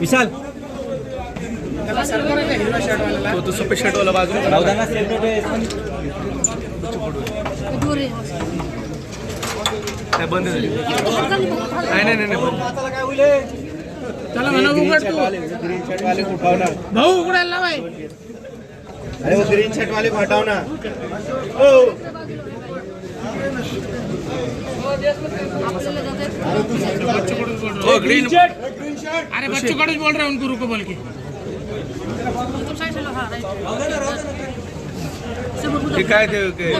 विशाल। तो तो सफेद शर्ट वाला बाजू रावदाना सेलिब्रेट काय बंद झाली? नाही नाही नाही चला म्हणा उघड तू. भाऊ उघडायला लावाय अरे वो ग्रीन शर्ट वाले हटाओ ना. हो. ग्रीन अरे बच्चों का बोल रहे हैं उनको रुको बोल के. ते काय ते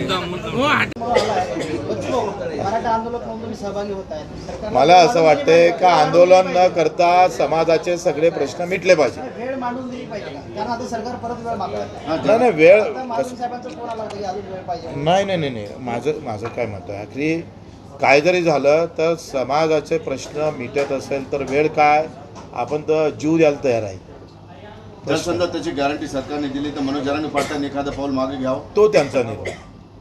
मला असं वाटतंय का आंदोलन न करता समाजाचे सगळे प्रश्न मिटले पाहिजे. वेळ मांडून दिली पाहिजे का? कारण आता सरकार परत वेळ मागत नाही नाही वेळ की नाही नाही नाही नाही. माझं माझं काय मत आहे आखरी काय जरी झालं तर समाजाचे प्रश्न मिटत असेल तर वेळ काय? आपण तर जीव द्यायला तयार आहे. जर समजा त्याची गॅरंटी सरकारने दिली तर मनोज जरांगे पाटलांनी एखादं पाऊल मागे घ्यावं? तो त्यांचा निर्णय.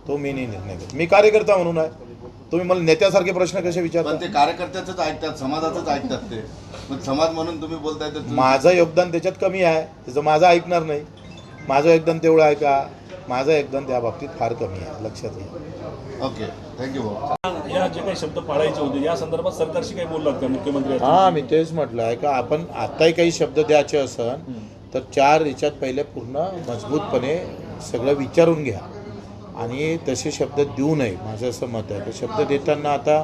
तो मी नाही निर्णय घेत. मी कार्यकर्ता म्हणून आहे. तुम्ही मला नेत्यासारखे प्रश्न कसे विचारता? पण ते कार्यकर्त्याच ऐकतात समाजाचंच ऐकतात ते. पण समाज म्हणून तुम्ही बोलताय तर तुम्ही- माझं योगदान त्याच्यात कमी आहे. त्याचं माझं ऐकणार नाही. माझं योगदान तेवढं आहे का? माझं योगदान त्या बाबतीत फार कमी आहे लक्षात घ्या. ओके थँक्यू भाऊ. या जे काही शब्द पाळायचे होते या संदर्भात सरकारशी काही बोललात का मुख्यमंत्री? हा मी तेच म्हटलं आहे का आपण आत्ताही काही शब्द द्यायचे असन तर चार याच्यात पहिले पूर्ण मजबूतपणे सगळं विचारून घ्या. आणि तसे शब्द देऊ नये माझं असं मत आहे. तर शब्द देताना आता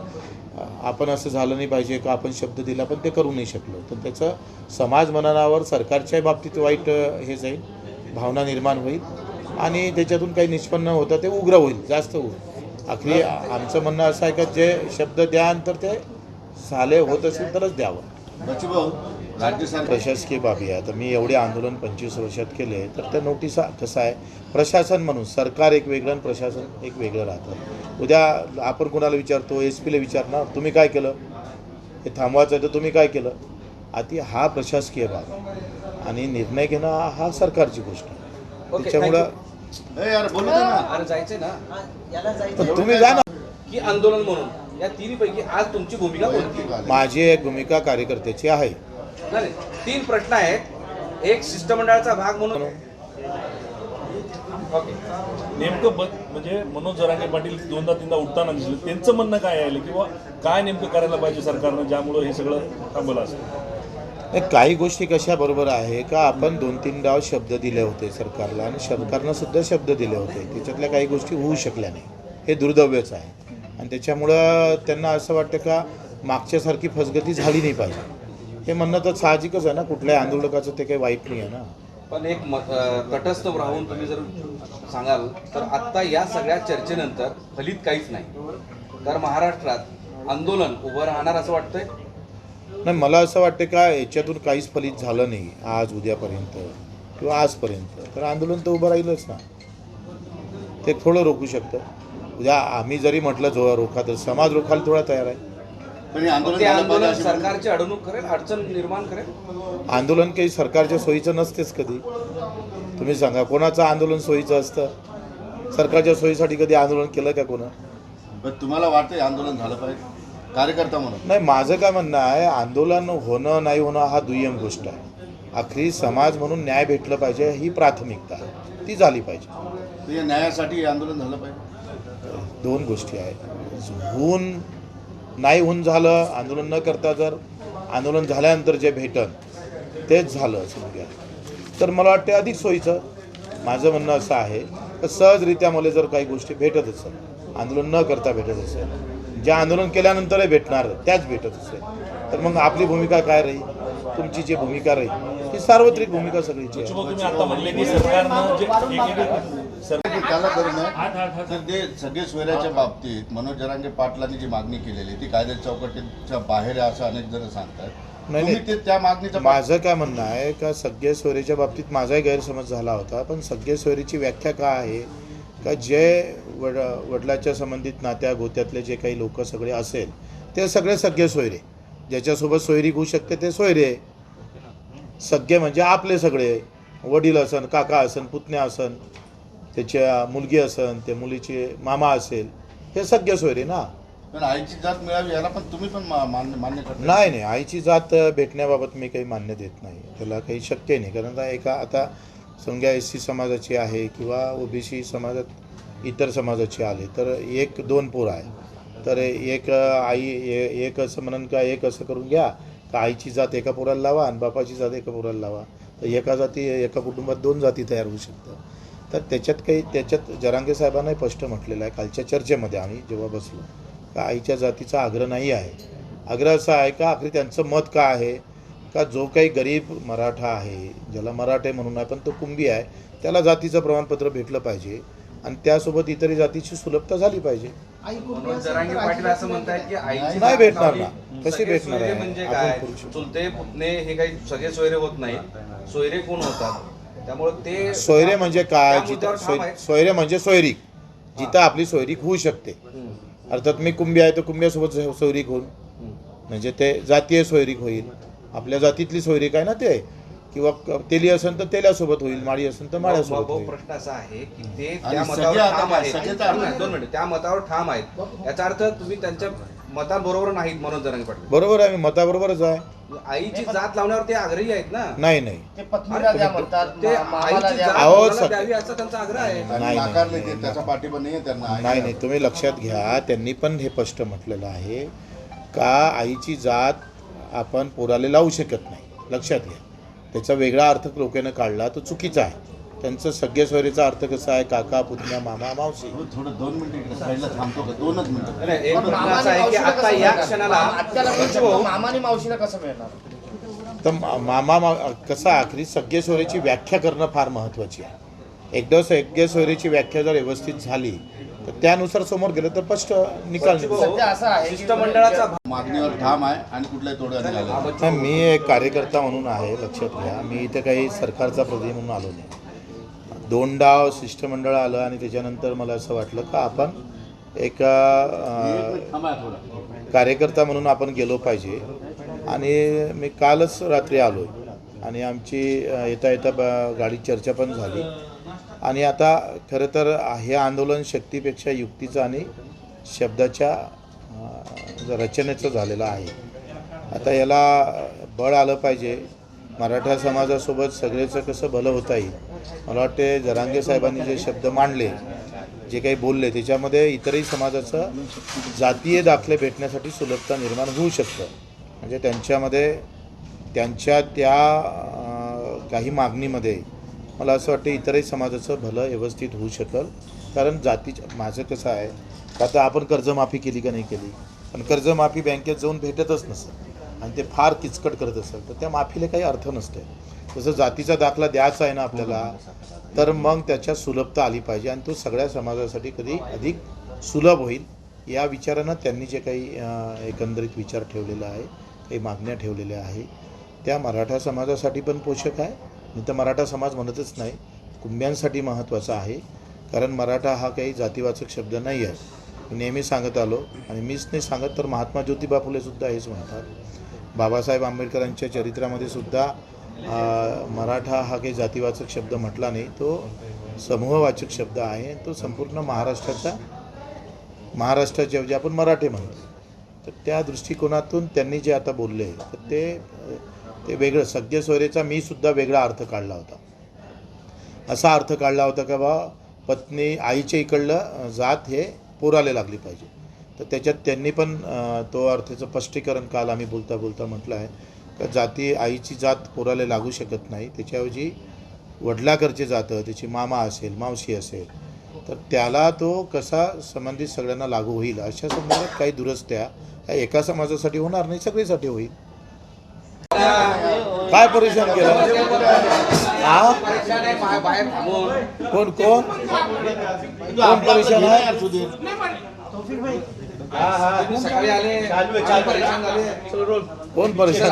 आपण असं झालं नाही पाहिजे का? आपण शब्द दिला पण ते करू नाही शकलो. तर त्याचं समाज मननावर सरकारच्या बाबतीत वाईट हे जाईल भावना निर्माण होईल. आणि त्याच्यातून काही निष्पन्न होतं ते उग्र होईल जास्त होईल. अखरी आमचं म्हणणं असं आहे का जे शब्द द्या तर ते साले होत असेल तरच द्यावं. भाऊ राज्य सरकार प्रशासकीय बाबी आहे. आता मी एवढे आंदोलन पंचवीस वर्षात केले तर त्या नोटिसा कसं आहे? प्रशासन म्हणून सरकार एक वेगळं आणि प्रशासन एक वेगळं राहतं. उद्या आपण कोणाला विचारतो एस पीला विचारणार तुम्ही काय केलं? हे थांबवायचं आहे तर तुम्ही काय केलं? आधी हा प्रशासकीय भाग. आणि निर्णय घेणं हा- हा सरकारची गोष्ट आहे. त्याच्यामुळं ए यार बोलू दे ना. अरे जायचंय ना. पण तुम्ही जा ना. की आंदोलन म्हणून. या तिन्हीपैकी आज तुमची भूमिका कोणती? माझी एक भूमिका कार्यकर्त्याची आहे. नाही तीन प्रश्न आहेत. एक शिष्टमंडळाचा भाग म्हणून ओके. नेमकं ब- म्हणजे मनोज जरांगे पाटील दोनदा तीनदा उठताना दिसले. त्यांचं म्हणणं काय आहे? किंवा काय नेमकं करायला पाहिजे सरकारनं ज्यामुळं हे सगळं थांबलं असेल काही गोष्टी कशा बरोबर आहे का? आपण दोन तीन डाव शब्द दिले होते सरकारला आणि सरकारनं सुद्धा शब्द दिले होते. त्याच्यातल्या काही गोष्टी होऊ शकल्या नाही. हे दुर्दैवच आहे. आणि त्याच्यामुळं त्यांना असं वाटतं का मागच्यासारखी फसगती झाली नाही पाहिजे. हे म्हणणं तर साहजिकच आहे ना कुठल्याही आंदोलकाचं ते काही वाईट नाही आहे ना. पण एक मत- तटस्थ राहून तुम्ही जर सांगाल तर आत्ता या सगळ्या चर्चेनंतर फलित काहीच नाही. तर महाराष्ट्रात आंदोलन उभं राहणार असं वाटतंय? नाही मला असं वाटतं का याच्यातून काहीच फलित झालं नाही आज उद्यापर्यंत किंवा आजपर्यंत. तर आंदोलन तर उभं राहीलच ना. ते थोडं रोखू शकतं. उद्या आम्ही जरी म्हटलं जो रोखा तर समाज रोखायला थोडा तयार आहे. ते आंदोलन सरकारची अडवणूक करेल अडचण निर्माण करेल? आंदोलन काही सरकारच्या सोयीचं नसतेच कधी. तुम्ही सांगा कोणाचं आंदोलन सोयीचं असतं? सरकारच्या सोयीसाठी कधी आंदोलन केलं का कोणा? पण तुम्हाला वाटतं आंदोलन झालं पाहिजे? कार्यकर्ता म्हणून. नाही माझं काय म्हणणं आहे आंदोलन होणं नाही होणं हा दुय्यम गोष्ट आहे. आखरी समाज म्हणून न्याय भेटलं पाहिजे ही प्राथमिकता आहे. ती झाली पाहिजे. न्यायासाठी हे आंदोलन झालं पाहिजे? दोन गोष्टी आहेत. होऊन नाही होऊन झालं आंदोलन न करता जर आंदोलन झाल्यानंतर जे भेटन तेच झालं समजा तर मला वाटते अधिक सोयीचं. माझं म्हणणं असं आहे तर सहजरित्या मला जर काही गोष्टी भेटत असेल आंदोलन न करता भेटत असेल जे आंदोलन केल्यानंतरही भेटणार त्याच भेटत असेल तर मग आपली भूमिका काय राहील? तुमची जी भूमिका राहील ही सार्वत्रिक भूमिका सगळीची आहे. तुम्ही आता म्हणले की सरकारनं जे एक- एक- सर त्याला करून तर ते सगळे सोयऱ्याच्या बाबतीत मनोज जरांगे पाटलांनी जी मागणी केलेली ती कायद्याच्या चौकटीच्या बाहेर आहे असं अनेक जण सांगतात. नाही. ते त्या मागणीचा माझं काय म्हणणं आहे का सगळे सोयरीच्या बाबतीत माझाही गैरसमज झाला होता पण सगळे सोयरीची व्याख्या काय आहे? का जे वड वडिलाच्या संबंधित नात्या गोत्यातले जे काही लोक सगळे असेल ते सगळे सगळे सोयरे. ज्याच्यासोबत सोयरीक होऊ शकते ते सोयरे सगळे म्हणजे आपले सगळे वडील असन काका असन पुतण्या असन त्याच्या मुलगी असन त्या मुलीचे मामा असेल हे सगळे सोयरे ना. पण आईची जात मिळावी याला पण तुम्ही पण मान्य मान्य करता नाही नाही. आईची जात भेटण्याबाबत मी काही मान्य देत नाही. त्याला काही शक्य नाही. कारण आता एका आता समजा एस सी समाजाची आहे किंवा ओबीसी समाजात इतर समाजाचे आले तर एक दोन पोर आहे. तर एक आई ए- एक असं म्हणून का एक असं करून घ्या. का आईची जात एका पोराला लावा आणि बापाची जात एका पोराला लावा. तर एका जाती एका कुटुंबात दोन जाती तयार होऊ शकतात. तर त्याच्यात काही त्याच्यात जरांगे साहेबांना स्पष्ट म्हटलेलं आहे. कालच्या चर्चेमध्ये आम्ही जेव्हा बसलो का आईच्या जातीचा आग्रह नाही आहे. आग्रह असा आहे का आखरी त्यांचं मत काय आहे? का जो काही गरीब मराठा आहे ज्याला मराठे म्हणून आहे पण तो कुंभी आहे त्याला जातीचं प्रमाणपत्र भेटलं पाहिजे. आणि त्यासोबत इतरही जातीची सुलभता झाली पाहिजे. जरांगे पाटील असं की आईची नाही भेटणार ना. कशी भेटणार सोयरे आहे? म्हणजे काय. चुलते पुतणे हे काही सगळे सोयरे होत नाहीत. सोयरे कोण होतात? त्यामुळे ते सोयरे म्हणजे काय? जिथं सोय. सोयरे म्हणजे सोयरीक जिथं आपली सोयरीक होऊ शकते. अर्थात मी कुंभी आहे तर कुंभ्यासोबत सो- सोयरीक होईल. म्हणजे ते जातीय सोयरीक होईल. आपल्या जातीतली सोयरीक आहे ना ते? किंवा तेली असेल तर तेल्यासोबत होईल माळी असेल तर माळ्यासोबत भाऊ, होईल. प्रश्न असा आहे की ते आणि त्या सगळे मतावर आता ठाम काय? आहेत. तर दोन आता- मिनिट, दोन मिनिट. त्या मतावर ठाम आहेत. याचा अर्थ तुम्ही त्यांच्या मतांबरोबर नाहीत मनोज जरांगे पाटील. बरोबर आहे मी मताबरोबरच आहे. आईची जात लावण्यावर ते आग्रही आहेत ना? नाही नाही. ते पत्नीला द्या म्हणतात ते मा- मामाला आईची द्या जात अहो, मुलाला सग- द्यावी असा त्यांचा आग्रह आहे? नाही, नाकारले नाही, ते त्याचा पाठिंबा नाही आहे त्यांना. नाही. नाही तुम्ही लक्षात घ्या त्यांनी पण हे स्पष्ट म्हटलेलं आहे का आईची जात आपण पोराला लावू शकत नाही. लक्षात घ्या. त्याचा वेगळा अर्थ लोकांनी काढला तो चुकीचा आहे. त्यांचं सगळे सोयरीचा अर्थ कसा आहे? काका पुतण्या मामा मावशी. हो, थोडं दोन मिनिटं इकडे साईडला थांबतो का? दोनच मिनिटं. नाही, एक पण प्रश्न मामाने असा आहे की मावशीला आता कसं या मिळणार? तर मामा मा कसं आखरी सगळे सोयरीची व्याख्या करणं फार महत्त्वाची आहे. एकदा सगळे सोयरीची व्याख्या जर व्यवस्थित झाली तर त्यानुसार समोर गेलं तर स्पष्ट निकाल शिष्टमंडळाचा मागणीवर ठाम आहे आणि तोडगा. नाही, मी एक कार्यकर्ता म्हणून आहे लक्षात घ्या. मी इथे काही सरकारचा प्रतिनिधी म्हणून आलो नाही. दोनदा शिष्टमंडळ आलं आणि त्याच्यानंतर मला असं वाटलं का आपण एका कार्यकर्ता म्हणून आपण गेलो पाहिजे. आणि मी कालच रात्री आलो आणि आमची येता येता ब- गाडी चर्चा पण झाली. आणि आता खरं तर हे आंदोलन शक्तीपेक्षा युक्तीचं आणि शब्दाच्या रचनेचं झालेलं आहे. आता याला बळ आलं पाहिजे. मराठा समाजासोबत सगळेचं कसं भलं होता येईल? मला वाटते जरांगे साहेबांनी जे शब्द मांडले जे काही बोलले त्याच्यामध्ये इतरही समाजाचं जातीय दाखले भेटण्यासाठी सुलभता निर्माण होऊ शकतं. म्हणजे त्यांच्यामध्ये त्यांच्या त्या काही मागणीमध्ये मला असं वाटतं इतरही समाजाचं भलं व्यवस्थित होऊ शकल. कारण जातीच्या माझं कसं आहे का आता आपण कर्जमाफी केली का नाही केली? पण कर्जमाफी बँकेत जाऊन भेटतच नसेल. आणि ते फार किचकट करत असेल तर त्या माफीला काही अर्थ नसते जसं जातीचा दाखला द्यायचा आहे ना आपल्याला तर मग त्याच्यात सुलभता आली पाहिजे आणि तो सगळ्या समाजासाठी कधी अधिक सुलभ होईल या विचारानं त्यांनी जे काही एकंदरीत विचार ठेवलेला आहे काही मागण्या ठेवलेल्या आहे त्या मराठा समाजासाठी पण पोषक आहे. मी तर मराठा समाज म्हणतच नाही. कुंब्यांसाठी महत्त्वाचा आहे. कारण मराठा हा काही जातीवाचक शब्द नाही आहे. मी नेहमी सांगत आलो आणि मीच नाही सांगत तर महात्मा ज्योतिबा फुलेसुद्धा हेच म्हणतात. बाबासाहेब आंबेडकरांच्या चरित्रामध्ये सुद्धा मराठा हा काही जातीवाचक शब्द म्हटला नाही. तो समूहवाचक शब्द आहे. तो संपूर्ण महाराष्ट्राचा महाराष्ट्राच्या जे आपण मराठी म्हणतो तर त्या दृष्टिकोनातून त्यांनी जे आता बोलले तर ते ते वेगळं सगळे सोयरेचा मी सुद्धा वेगळा अर्थ काढला होता. असा अर्थ काढला होता का बा पत्नी आईच्या इकडलं जात हे पोराले लागली पाहिजे. तर त्याच्यात त्यांनी पण तो अर्थाचं स्पष्टीकरण काल आम्ही बोलता बोलता म्हटलं आहे का जाती आईची जात पोराला लागू शकत नाही. त्याच्याऐवजी वडिलाकडचे जातं त्याची मामा असेल मावशी असेल तर त्याला तो कसा संबंधित सगळ्यांना लागू होईल? अशा संबंधात काही दुरस्त्या एका समाजासाठी होणार नाही सगळीसाठी होईल. काय परेशान केलं? हा? कोण कोण? कोण परेशान आहे? तुम्ही सकाळी आले चालू आहे, चालू आहे. परेशान झाले. कोण परेशान?